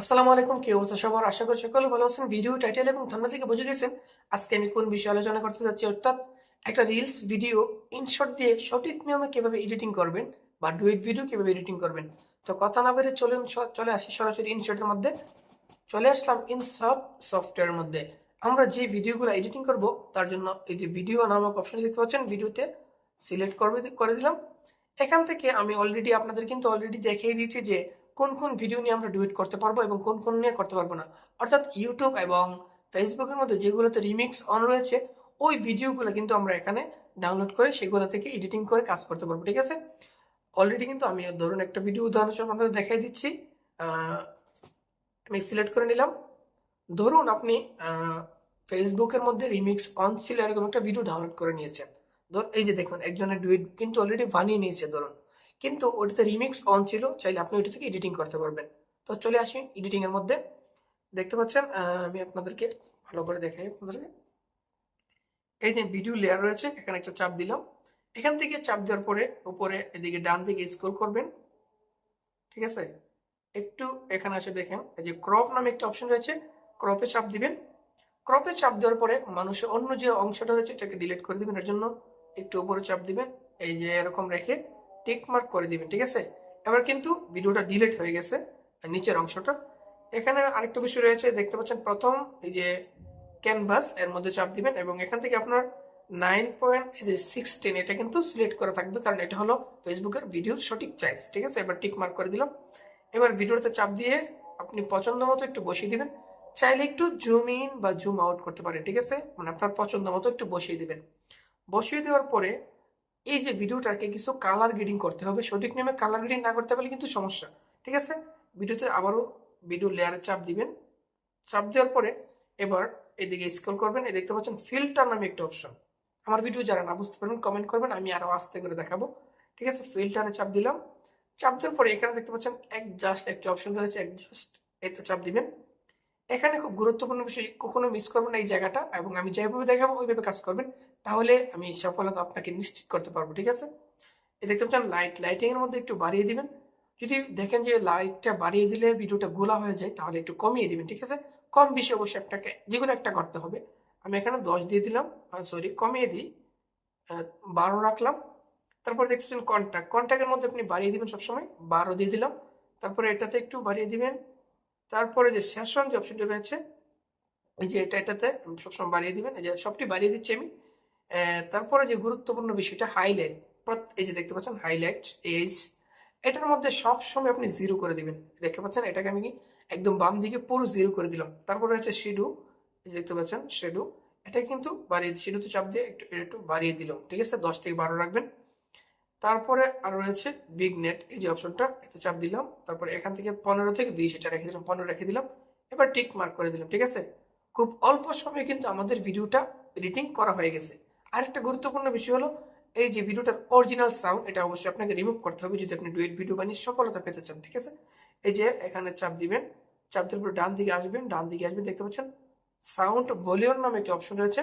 আসসালামু আলাইকুম, কি অবস্থা সবার? আশা করি সকলে ভালো আছেন। ভিডিও টাইটেল এবং থাম্বনেল থেকে বুঝে গেছেন আজকে আমি কোন বিষয়ে আলোচনা করতে যাচ্ছি। অর্থাৎ একটা রিলস ভিডিও ইনশর্ট দিয়ে সঠিক নিয়মে কীভাবে এডিটিং করবেন বা ডুয়েট ভিডিও কীভাবে এডিটিং করবেন। তো কথা না বেরে চলুন চলে আসি সরাসরি ইনশর্টের মধ্যে। চলে আসলাম ইনশর্ট সফটওয়্যারের মধ্যে। আমরা যে ভিডিওগুলো এডিটিং করব, তার জন্য এই যে ভিডিও নামক অপশন দেখতে পাচ্ছেন ভিডিওতে সিলেক্ট করবে করে দিলাম। এখান থেকে আমি অলরেডি আপনাদের কিন্তু অলরেডি দেখিয়ে দিয়েছি যে কোন কোন ভিডিও নিয়ে আমরা ডুয়েট করতে পারব এবং কোন কোন নিয়ে করতে পারব না। অর্থাৎ ইউটিউব এবং ফেসবুকের মধ্যে যেগুলোতে রিমিক্স অন রয়েছে, ওই ভিডিওগুলো কিন্তু আমরা এখানে ডাউনলোড করে সেগুলো থেকে এডিটিং করে কাজ করতে পারব, ঠিক আছে? অলরেডি কিন্তু আমি ধরুন একটা ভিডিও উদাহরণস্বরূপ আপনাদের দেখাই দিচ্ছি। আমি সিলেক্ট করে নিলাম। ধরুন আপনি ফেসবুকের মধ্যে রিমিক্স অন ছিল, এরকম একটা ভিডিও ডাউনলোড করে নিয়েছেন। ধর এই যে দেখুন, একজনের ডুইট কিন্তু অলরেডি বানিয়ে নিয়েছে, ধরুন। কিন্তু ওটাতে রিমিক্স অন ছিল, চাইলে আপনি ওইটা থেকে এডিটিং করতে পারবেন। তো চলে আসি এডিটিং এর মধ্যে। দেখতে পাচ্ছেন আমি আপনাদেরকে ভালো করে দেখাই আপনাদেরকে। এই যে ভিডিও লেয়ার রয়েছে, এখানে একটা চাপ দিলাম। এখান থেকে চাপ দেওয়ার পরে উপরে, এদিকে ডান দিকে স্ক্রল করবেন। ঠিক আছে? একটু এখানে এসে দেখেন, এই যে ক্রপ নামে একটা অপশন রয়েছে ক্রপে চাপ দিবেন। ক্রপে চাপ দেওয়ার পরে মানুষের অন্য যে অংশটা রয়েছে, এটাকে ডিলিট করে দিবেন। এর জন্য একটু উপরে চাপ দিবেন। এই যে এরকম রেখে টিক মার্ক করে দিবেন, ঠিক আছে? এবার কিন্তু ভিডিওটা ডিলিট হয়ে গেছে, আর নিচের অংশটা। এখানে আরেকটা বিষয় রয়েছে, দেখতে পাচ্ছেন প্রথম এই যে ক্যানভাস এর মধ্যে চাপ দিবেন, এবং এখান থেকে আপনার নাইন পয়েন্ট এই যে সিক্সটিন এটা কিন্তু সিলেক্ট করা থাকবে, কারণ এটা হলো ফেসবুকের ভিডিওর সঠিক চাইজ ঠিক আছে? এবার টিক মার্ক করে দিলাম। এবার ভিডিওতে চাপ দিয়ে আপনি পছন্দ মতো একটু বসিয়ে দিবেন। চাইলে একটু জুম ইন বা জুম আউট করতে পারেন, ঠিক আছে? মানে আপনার পছন্দ মতো একটু বসিয়ে দিবেন। বসিয়ে দেওয়ার পরে এই যে ভিডিওটাকে কিছু কালার গ্রেডিং করতে হবে, সঠিক নিয়মে কালার গ্রেডিং না করতে পারলে কিন্তু সমস্যা, ঠিক আছে? ভিডিওতে আবারও ভিডিও লেয়ারে চাপ দিবেন। চাপ দেওয়ার পরে এবার এদিকে স্ক্রল করবেন, এই দেখতে পাচ্ছেন ফিল্টার নামে একটা অপশন আমার ভিডিও যারা না বুঝতে পারবেন কমেন্ট করবেন, আমি আরও আস্তে করে দেখাবো। ঠিক আছে? ফিল্টারে চাপ দিলাম। চাপ দেওয়ার পরে এখানে দেখতে পাচ্ছেন জাস্ট একটা অপশন রয়েছে জাস্ট এতে চাপ দিবেন। এখানে খুব গুরুত্বপূর্ণ বিষয়, কখনো মিস করবেন না এই জায়গাটা এবং আমি যেভাবে দেখাবো ওইভাবে কাজ করবেন, তাহলে আমি সফলতা আপনাকে নিশ্চিত করতে পারব, ঠিক আছে? এই দেখতে পাচ্ছেন লাইট লাইটিং এর মধ্যে একটু বাড়িয়ে দিবেন। যদি দেখেন যে লাইটটা বাড়িয়ে দিলে ভিডিওটা গোলা হয়ে যায়, তাহলে একটু কমিয়ে দিবেন, ঠিক আছে? কম বেশি অবশ্যই আপনাকে যে কোনো একটা করতে হবে। আমি এখানে দশ দিয়ে দিলাম সরি কমিয়ে দিই বারো রাখলাম। তারপর দেখছেন কন্ট্যাক্ট কন্ট্যাক্টের মধ্যে আপনি বাড়িয়ে দিবেন সবসময়, বারো দিয়ে দিলাম। তারপরে এটাতে একটু বাড়িয়ে দিবেন তারপরে যে সেশন যে অপশনটা রয়েছে, এই যে এটা এটাতে সবসময় বাড়িয়ে দিবেন, এই যে সবটি বাড়িয়ে দিচ্ছি আমি। তারপরে যে গুরুত্বপূর্ণ বিষয়টা হাইলাইট এই যে দেখতে পাচ্ছেন হাইলাইট এজ এটার মধ্যে সব সময় আপনি জিরো করে দিবেন। দেখতে পাচ্ছেন, এটাকে আমি কি একদম বাম দিকে পুরো জিরো করে দিলাম। তারপরে হচ্ছে শিডু এই দেখতে পাচ্ছেন শেডু এটা কিন্তু বাড়িয়ে শিডুতে চাপ দিয়ে একটু একটু বাড়িয়ে দিলাম। ঠিক আছে, দশ থেকে বারো রাখবেন। তারপরে আর রয়েছে বিগ নেট এই যে অপশনটা এতে চাপ দিলাম। তারপরে এখান থেকে পনেরো থেকে বিশ এটা রেখে দিলাম, পনেরো রেখে দিলাম। এবার টিক মার্ক করে দিলাম, ঠিক আছে? খুব অল্প সময়ে কিন্তু আমাদের ভিডিওটা এডিটিং করা হয়ে গেছে। আরেকটা গুরুত্বপূর্ণ বিষয় হলো, এই যে ভিডিওটার অরিজিনাল সাউন্ড এটা অবশ্যই আপনাকে রিমুভ করতে হবে যদি আপনি ডুয়েট ভিডিও বানিয়ে সফলতা পেতে চান, ঠিক আছে? এই যে এখানে চাপ দিবেন, চাপ দেওয়ার পর ডান দিকে আসবেন, ডান দিকে আসবেন, দেখতে পাচ্ছেন? সাউন্ড ভলিউম নামে একটি অপশন রয়েছে,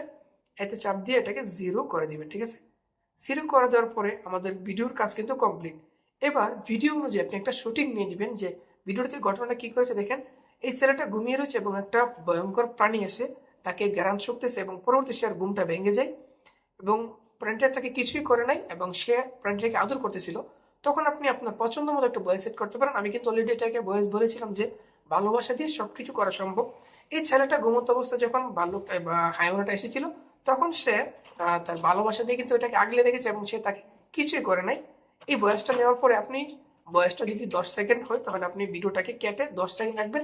এতে চাপ দিয়ে এটাকে জিরো করে দিবেন, ঠিক আছে? জিরো করে দেওয়ার পরে আমাদের ভিডিওর কাজ কিন্তু কমপ্লিট এবার ভিডিও অনুযায়ী আপনি একটা শুটিং নিয়ে নেবেন যে ভিডিওতে ঘটনাটা কি করেছে দেখেন। এই ছেলেটা ঘুমিয়ে রয়েছে এবং একটা ভয়ঙ্কর প্রাণী এসে তাকে জ্ঞান শক্তিছে এবং পরবর্তী সে আর ঘুমটা ভেঙে যায় এবং প্রাণীটা তাকে কিছুই করে নাই এবং সে প্রাণীটাকে আদর করতেছিল। তখন আপনি আপনার পছন্দ মতো একটা বয়স সেট করতে পারেন। আমি কিন্তু অলরেডি এটাকে বয়স বলেছিলাম যে ভালোবাসা দিয়ে সব কিছু করা সম্ভব। এই ছেলেটা ঘুমন্ত অবস্থায় যখন বা হায়নাটা এসেছিল তখন সে তার ভালোবাসা দিয়ে কিন্তু এটাকে আগলে রেখেছে এবং সে তাকে কিছুই করে নাই। এই বয়সটা নেওয়ার পরে আপনি, বয়সটা যদি দশ সেকেন্ড হয়, তাহলে আপনি ভিডিওটাকে কেটে দশ সেকেন্ড রাখবেন।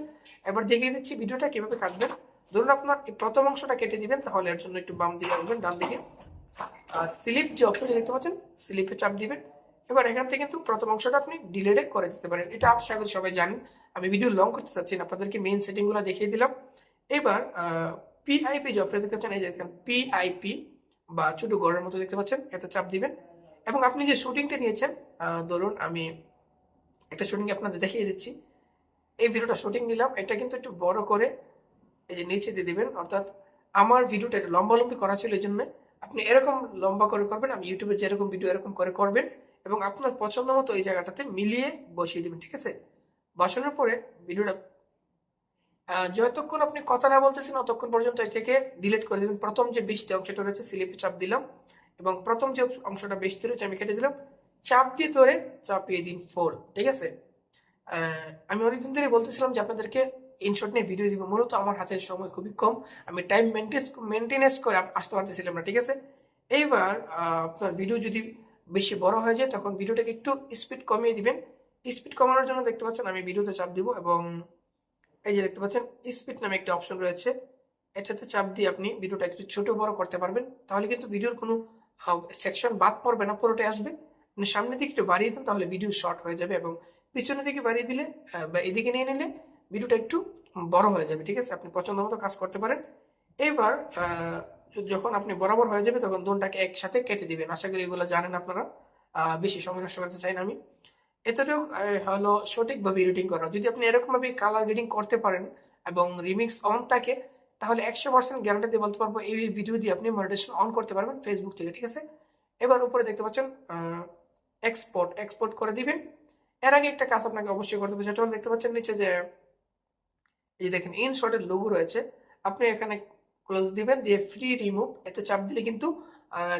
এবার দেখিয়ে দিচ্ছি ভিডিওটা কীভাবে কাটবেন। ধরুন আপনার প্রথম অংশটা কেটে দিবেন, তাহলে এর জন্য একটু বাম দিকে আসবেন ডান দিকে। আর স্লিপ যে অপশনটা দেখতে পাচ্ছেন, স্লিপে চাপ দিবেন। এবার এখান থেকে কিন্তু প্রথম অংশটা আপনি ডিলেটে করে দিতে পারেন। এটা আশা করি সবাই জানেন। আমি ভিডিও লং করতে চাচ্ছি না, আপনাদেরকে মেইন সেটিংগুলো দেখিয়ে দিলাম। এবার পিআইপি যে অপশন দেখতে পাচ্ছেন, এই যে দেখেন পিআইপি বা ছোট গড়ের মতো দেখতে পাচ্ছেন, এতে চাপ দিবেন। এবং আপনি যে শুটিংটা নিয়েছেন ধরুন আমি একটা শুটিং আপনাদের দেখিয়ে দিচ্ছি। এই ভিডিওটা শুটিং নিলাম, এটা কিন্তু একটু বড় করে এই যে নিচে দিয়ে দিবেন, অর্থাৎ আমার ভিডিওটা একটু লম্বালম্বি করা ছিল এই জন্য। আপনি এরকম লম্বা করে করবেন, আমি ইউটিউবে যেরকম ভিডিও এরকম করে করবেন, এবং আপনার পছন্দ মতো এই জায়গাটাতে মিলিয়ে বসিয়ে দিবেন, ঠিক আছে? বসানোর পরে ভিডিওটা যতক্ষণ আপনি কথা না বলতেছেন ততক্ষণ পর্যন্ত এটাকে ডিলিট করে দিবেন। প্রথম যে বৃষ্টি অংশটা রয়েছে স্লিপে চাপ দিলাম এবং প্রথম যে অংশটা বৃষ্টি রয়েছে, আমি কেটে দিলাম। চাপ দিয়ে ধরে চাপিয়ে দিন ফোর ঠিক আছে? আমি অনেকদিন ধরে বলতেছিলাম যে আপনাদেরকে ইনশর্ট নিয়ে ভিডিও দিব। মূলত আমার হাতে সময় খুবই কম। আমি টাইম মেনটেনেন্স করে আসতে পারতেছিলাম না, ঠিক আছে? এইবার আপনার ভিডিও যদি বেশি বড় হয়ে যায়, তখন ভিডিওটাকে একটু স্পিড কমিয়ে দিবেন। স্পিড কমানোর জন্য দেখতে পাচ্ছেন, আমি ভিডিওতে চাপ দিব এবং এই যে দেখতে পাচ্ছেন স্পিড নামে একটা অপশন রয়েছে। এটাতে চাপ দিয়ে আপনি ভিডিওটা একটু ছোট বড় করতে পারবেন। তাহলে কিন্তু ভিডিওর কোনো সেকশন বাদ পড়বে না, পুরোটাই আসবে। আপনি সামনের দিকে একটু বাড়িয়ে দেন, তাহলে ভিডিও শর্ট হয়ে যাবে এবং পিছনের দিকে বাড়িয়ে দিলে বা এদিকে নিয়ে নিলে ভিডিওটা একটু বড় হয়ে যাবে, ঠিক আছে? আপনি পছন্দ মতো কাজ করতে পারেন। এবার যখন আপনি বরাবর হয়ে যাবে, তখন দুটাকে একসাথে কেটে দিবেন। আশা করি এগুলো জানেন আপনারা। বেশি সময় নষ্ট করতে চাই না আমি। এতটুকু হলো সঠিকভাবে এডিটিং করা। যদি আপনি এরকম ভাবে কালার গ্রেডিং করতে পারেন এবং রিমিক্স অন থাকে, তাহলে একশো পার্সেন্ট গ্যারান্টি দিয়ে বলতে পারব এই ভিডিও দিয়ে আপনি মনিটেশন অন করতে পারবেন ফেসবুক থেকে, ঠিক আছে? এবার উপরে দেখতে পাচ্ছেন এক্সপোর্ট এক্সপোর্ট করে দিবেন এর আগে একটা কাজ আপনাকে অবশ্যই করতে হবে হলো দেখতে পাচ্ছেন নিচে যে, এই দেখেন ইন শর্টের লোগো রয়েছে। আপনি এখানে ক্লোজ দিবেন, দিয়ে ফ্রি রিমুভ এতে চাপ দিলে কিন্তু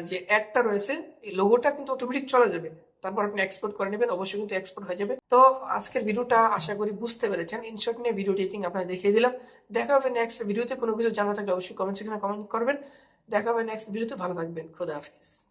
যে অ্যাডটা রয়েছে, এই লোগোটা কিন্তু অটোমেটিক চলে যাবে। তারপর আপনি এক্সপোর্ট করে নেবেন, অবশ্যই কিন্তু এক্সপোর্ট হয়ে যাবে। তো আজকের ভিডিওটা আশা করি বুঝতে পেরেছেন। ইনশর্ট নিয়ে ভিডিও এডিটিং আপনার দেখিয়ে দিলাম। দেখা হবে নেক্সট ভিডিওতে কোনো কিছু জানা থাকলে অবশ্যই কমেন্ট সেখানে কমেন্ট করবেন। দেখা হবে নেক্সট ভিডিওতে ভালো থাকবেন। খোদা হাফিজ।